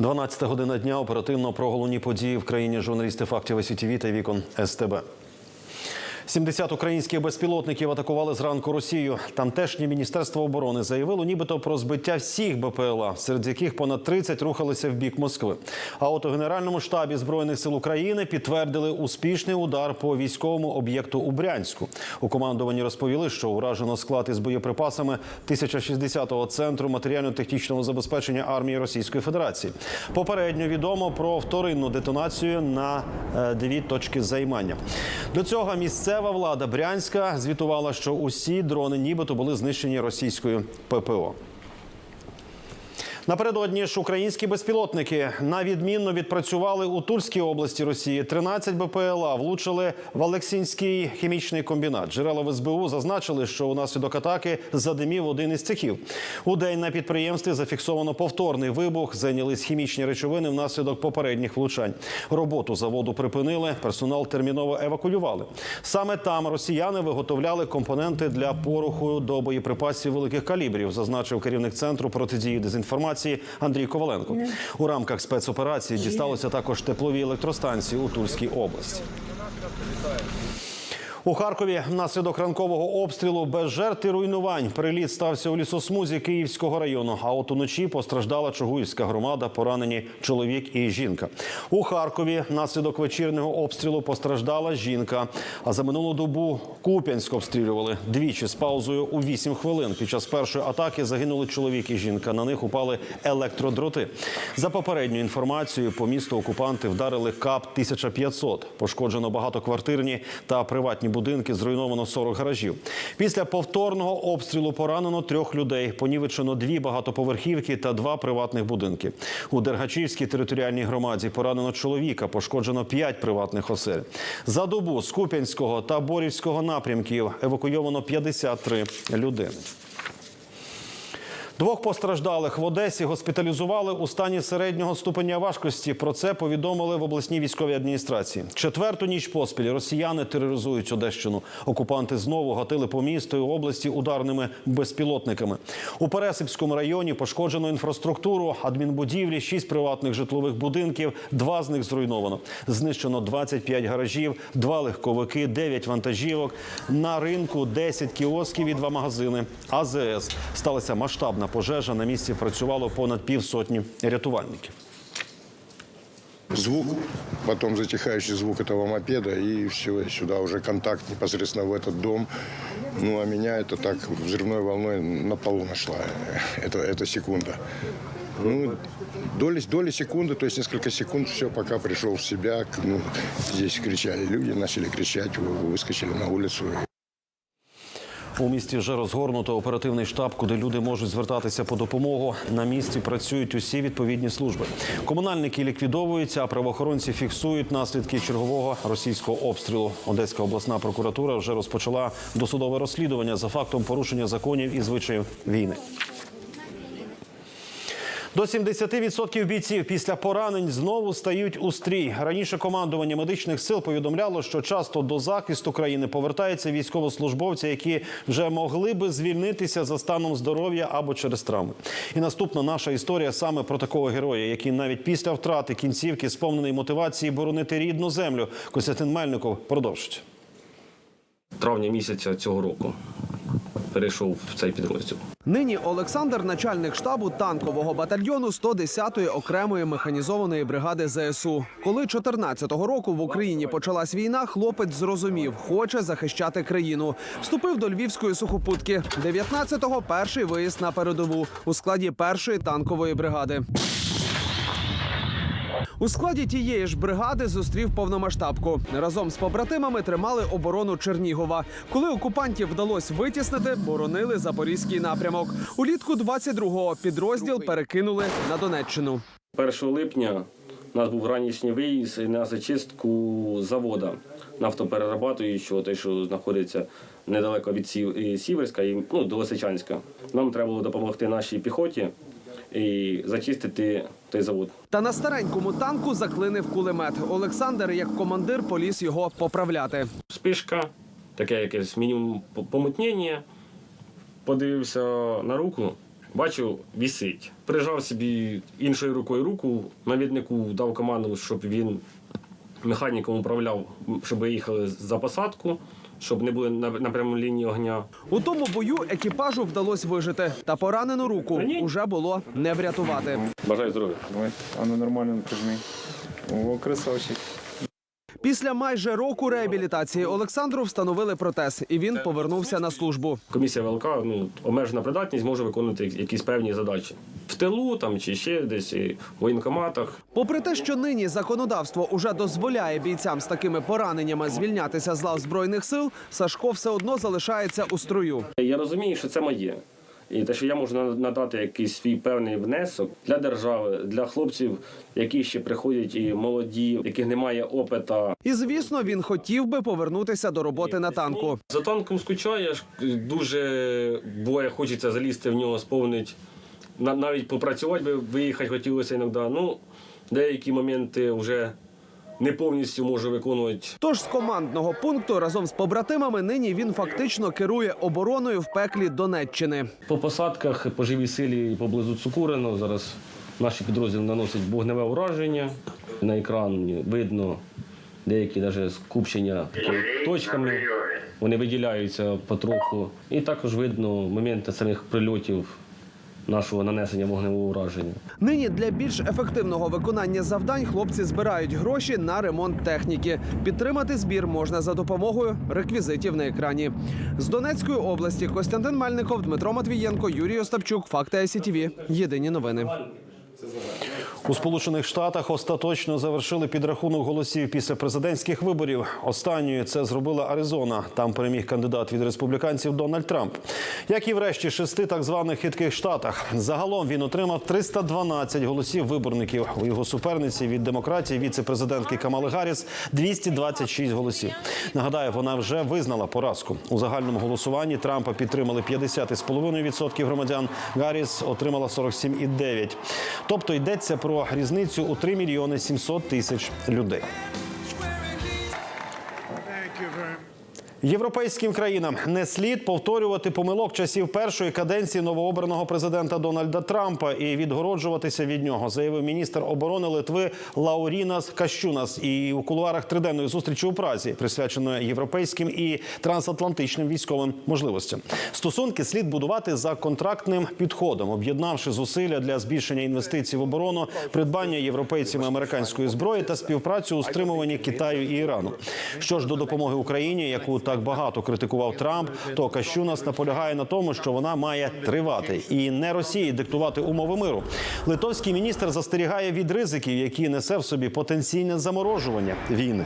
12 година дня оперативно про головні події в країні журналісти фактів СІТВ та вікон СТБ. 70 українських безпілотників атакували зранку Росію. Тамтешнє міністерство оборони заявило, нібито про збиття всіх БПЛА, серед яких понад 30 рухалися в бік Москви. А от у Генеральному штабі збройних сил України підтвердили успішний удар по військовому об'єкту у Брянську. У командуванні розповіли, що уражено склад із боєприпасами 1060-го центру матеріально-технічного забезпечення армії Російської Федерації. Попередньо відомо про вторинну детонацію на е, дві точки займання. До цього місцева влада Брянська звітувала, що усі дрони нібито були знищені російською ППО. Напередодні ж українські безпілотники на відмінно відпрацювали у Тульській області Росії. 13 БПЛА влучили в Олексінський хімічний комбінат. Джерела в СБУ зазначили, що унаслідок атаки задимів один із цехів. У день на підприємстві зафіксовано повторний вибух. Зайнялись хімічні речовини внаслідок попередніх влучань. Роботу заводу припинили. Персонал терміново евакуювали. Саме там росіяни виготовляли компоненти для пороху до боєприпасів великих калібрів, зазначив керівник центру протидії дезінформації Андрій Коваленко. У рамках спецоперації дісталося також теплові електростанції у Тульській області. У Харкові внаслідок ранкового обстрілу без жертв і руйнувань приліт стався у лісосмузі Київського району. А от уночі постраждала Чугуївська громада, поранені чоловік і жінка. У Харкові внаслідок вечірнього обстрілу постраждала жінка. А за минулу добу Куп'янськ обстрілювали двічі з паузою у 8 хвилин. Під час першої атаки загинули чоловік і жінка. На них упали електродроти. За попередньою інформацією, по місту окупанти вдарили КАП 1500. Пошкоджено багатоквартирні та приватні будинки, зруйновано 40 гаражів. Після повторного обстрілу поранено трьох людей. Понівечено дві багатоповерхівки та два приватних будинки. У Дергачівській територіальній громаді поранено чоловіка, пошкоджено п'ять приватних осель. За добу з Куп'янського та Борівського напрямків евакуйовано 53 людини. Двох постраждалих в Одесі госпіталізували у стані середнього ступеня важкості. Про це повідомили в обласній військовій адміністрації. Четверту ніч поспіль росіяни тероризують Одещину. Окупанти знову гатили по місту і області ударними безпілотниками. У Пересипському районі пошкоджено інфраструктуру, адмінбудівлі, шість приватних житлових будинків. Два з них зруйновано. Знищено 25 гаражів, два легковики, 9 вантажівок. На ринку 10 кіосків і два магазини. АЗС сталася масштабна пожежа. На місці працювало понад півсотні рятувальників. Звук, потом затихающий звук этого мопеда, и все, сюда уже контакт непосредственно в этот дом. Ну, а меня это так взрывной волной на полу нашла. Это, это секунда. Ну, доли, доли секунды, то есть несколько секунд, все, пока пришел в себя. Ну, здесь кричали люди, начали кричать, вы- выскочили на улицу. У місті вже розгорнуто оперативний штаб, куди люди можуть звертатися по допомогу. На місці працюють усі відповідні служби. Комунальники ліквідовуються, а правоохоронці фіксують наслідки чергового російського обстрілу. Одеська обласна прокуратура вже розпочала досудове розслідування за фактом порушення законів і звичаїв війни. До 70% бійців після поранень знову стають у стрій. Раніше командування медичних сил повідомляло, що часто до захисту країни повертаються військовослужбовці, які вже могли би звільнитися за станом здоров'я або через травми. І наступна наша історія саме про такого героя, який навіть після втрати кінцівки сповнений мотивації боронити рідну землю. Костянтин Мельников продовжить. травня місяця цього року перейшов в цей підрозділ. Нині Олександр, начальник штабу танкового батальйону 110-ї окремої механізованої бригади ЗСУ. Коли 14-го року в Україні почалась війна, хлопець зрозумів, хоче захищати країну. Вступив до львівської сухопутки. 19-го – перший виїзд на передову у складі першої танкової бригади. У складі тієї ж бригади зустрів повномасштабку. Разом з побратимами тримали оборону Чернігова. Коли окупантів вдалося витіснити, боронили запорізький напрямок. Улітку 22-го підрозділ перекинули на Донеччину. 1 липня у нас був ранішній виїзд на зачистку завода нафтоперерабатуючого, той, що знаходиться недалеко від Сів- Сіверська і ну, до Лисичанська. Нам треба було допомогти нашій піхоті і зачистити той завод. Та на старенькому танку заклинив кулемет. Олександр, як командир, поліз його поправляти. Спишка, таке якесь мінімум помутнення. Подивився на руку, Бачу, вісить. Прижав собі іншою рукою руку, навіднику дав команду, щоб він механіком управляв, щоб їхали за посадку, щоб не були на, на прямій лінії огня. У тому бою екіпажу вдалося вижити, та поранену руку уже було не врятувати. Бажаю здоров'я. Давай, а ну нормально прижми. О, красавчик. Після майже року реабілітації Олександру встановили протез, і він повернувся на службу. Комісія ВЛК, ну, обмежена придатність, може виконувати якісь певні задачі. В тилу там, чи ще десь і в воєнкоматах. Попри те, що нині законодавство уже дозволяє бійцям з такими пораненнями звільнятися з лав збройних сил, Сашко все одно залишається у строю. Я розумію, що це моє. І те, що я можу надати якийсь свій певний внесок для держави, для хлопців, які ще приходять і молоді, яких немає опита. І звісно, він хотів би повернутися до роботи на танку. За танком скучаєш, дуже буває, хочеться залізти в нього, сповнить. Навіть попрацювати би виїхати хотілося іноді. Ну, деякі моменти вже не повністю можу виконувати. Тож з командного пункту разом з побратимами нині він фактично керує обороною в пеклі Донеччини. По посадках, по живій силі і поблизу Цукурино зараз наші підрозділи наносять вогневе ураження. На екрані видно деякі навіть скупчення точками. Вони виділяються потроху. І також видно моменти самих прильотів нашого нанесення вогневого ураження. Нині для більш ефективного виконання завдань хлопці збирають гроші на ремонт техніки. Підтримати збір можна за допомогою реквізитів на екрані. З Донецької області Костянтин Мельников, Дмитро Матвієнко, Юрій Остапчук. Факти СІТВ. Єдині новини. У Сполучених Штатах остаточно завершили підрахунок голосів після президентських виборів. Останньою це зробила Аризона. Там переміг кандидат від республіканців Дональд Трамп. Як і в решті шести так званих хитких штатах. Загалом він отримав 312 голосів виборників. У його суперниці від демократії віце-президентки Камали Гарріс 226 голосів. Нагадаю, вона вже визнала поразку. У загальному голосуванні Трампа підтримали 50,5% громадян. Гарріс отримала 47,9%. Тобто йдеться про різницю у 3 мільйони 700 тисяч людей. Європейським країнам не слід повторювати помилок часів першої каденції новообраного президента Дональда Трампа і відгороджуватися від нього, заявив міністр оборони Литви Лаурінас Кащунас. І у кулуарах триденної зустрічі у Празі, присвяченої європейським і трансатлантичним військовим можливостям. Стосунки слід будувати за контрактним підходом, об'єднавши зусилля для збільшення інвестицій в оборону, придбання європейцями американської зброї та співпрацю у стримуванні Китаю і Ірану. Що ж до допомоги Україні, яку так багато критикував Трамп, то Кащунас наполягає на тому, що вона має тривати і не Росії диктувати умови миру. Литовський міністр застерігає від ризиків, які несе в собі потенційне заморожування війни.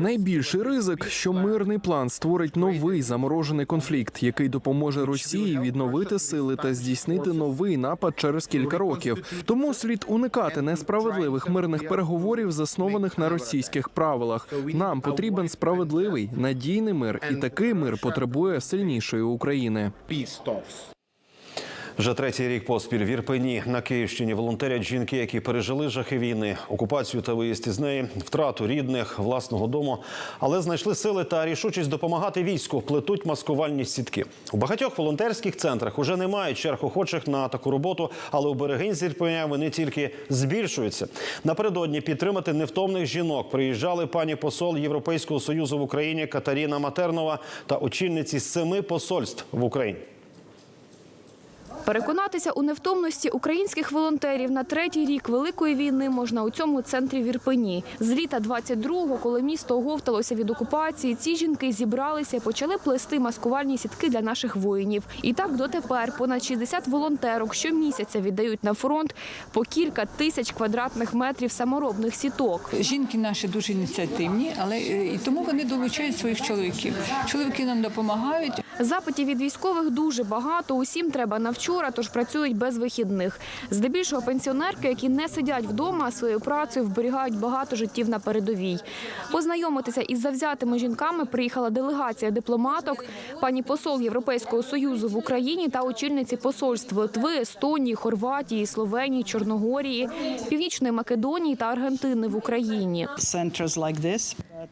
Найбільший ризик, що мирний план створить новий заморожений конфлікт, який допоможе Росії відновити сили та здійснити новий напад через кілька років. Тому слід уникати несправедливих мирних переговорів, заснованих на російських правилах. Нам потрібен справедливий надійний мир, і такий мир потребує сильнішої України. Вже третій рік поспіль в Ірпені на Київщині волонтерять жінки, які пережили жахи війни, окупацію та виїзд із неї, втрату рідних, власного дому, але знайшли сили та рішучість допомагати війську, плетуть маскувальні сітки. У багатьох волонтерських центрах уже немає черг охочих на таку роботу, але у берегинь з Ірпеня вони тільки збільшуються. Напередодні підтримати невтомних жінок приїжджали пані посол Європейського союзу в Україні Катаріна Матернова та очільниці семи посольств в Україні. Переконатися у невтомності українських волонтерів на третій рік великої війни можна у цьому центрі в Ірпені. З літа 22-го, коли місто оговталося від окупації, ці жінки зібралися і почали плести маскувальні сітки для наших воїнів. І так дотепер понад 60 волонтерок щомісяця віддають на фронт по кілька тисяч квадратних метрів саморобних сіток. Жінки наші дуже ініціативні, але е, і тому вони долучають своїх чоловіків. Чоловіки нам допомагають. Запитів від військових дуже багато. Усім треба на вчора, тож працюють без вихідних. Здебільшого пенсіонерки, які не сидять вдома, а своєю працею вберігають багато життів на передовій. Познайомитися із завзятими жінками приїхала делегація дипломаток, пані посол Європейського союзу в Україні та очільниці посольств Литви, Естонії, Хорватії, Словенії, Чорногорії, Північної Македонії та Аргентини в Україні.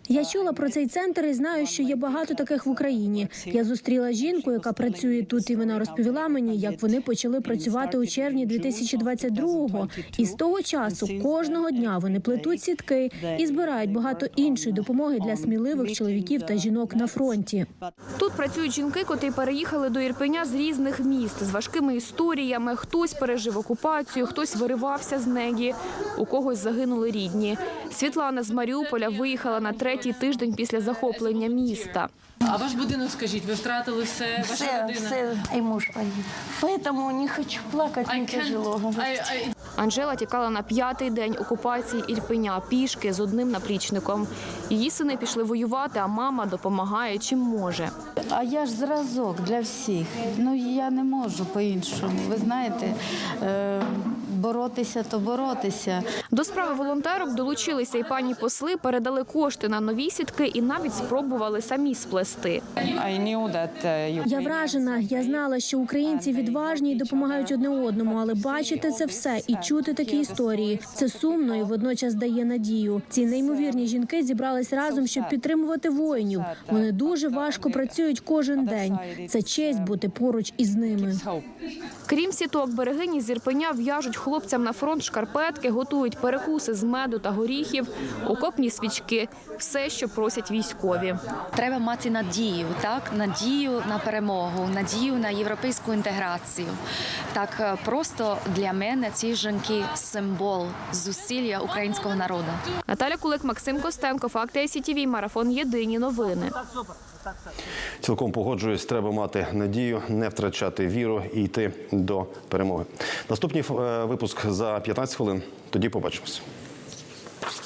Я чула про цей центр і знаю, що є багато таких в Україні. Я зустріла жінку, яка працює тут, і вона розповіла мені, як вони почали працювати у червні 2022-го. І з того часу кожного дня вони плетуть сітки і збирають багато іншої допомоги для сміливих чоловіків та жінок на фронті. Тут працюють жінки, котрі переїхали до Ірпеня з різних міст з важкими історіями. Хтось пережив окупацію, хтось виривався з неї, у когось загинули рідні. Світлана з Маріуполя виїхала на третій тиждень після захоплення міста. А ваш будинок, скажіть, ви втратили все, ваша Все, родина? все, и муж погиб. Поэтому не хочу плакать, I мне can't- тяжело. I- I- Анжела тікала на п'ятий день окупації Ірпеня пішки з одним наплічником. Її сини пішли воювати, а мама допомагає чим може. А я ж зразок для всіх. Ну я не можу по-іншому. Ви знаєте, е, боротися то боротися. До справи волонтерок долучилися і пані посли, передали кошти на нові сітки і навіть спробували самі сплести. Я вражена. Я знала, що українці відважні і допомагають одне одному, але бачити це все і чути такі історії. Це сумно і водночас дає надію. Ці неймовірні жінки зібрались разом, щоб підтримувати воїнів. Вони дуже важко працюють кожен день. Це честь бути поруч із ними. Крім сіток, берегині з Ірпеня в'яжуть хлопцям на фронт шкарпетки, готують перекуси з меду та горіхів, окопні свічки, все, що просять військові. Треба мати надію, так надію на перемогу, надію на європейську інтеграцію. Так е, просто для мене ці жінки символ зусилля українського народу. Наталя Кулик, Максим Костенко, Факти СІТВ, Марафон Єдині новини. Цілком погоджуюсь, треба мати надію, не втрачати віру і йти до перемоги. Наступний е, випуск за 15 хвилин. Тоді побачимось.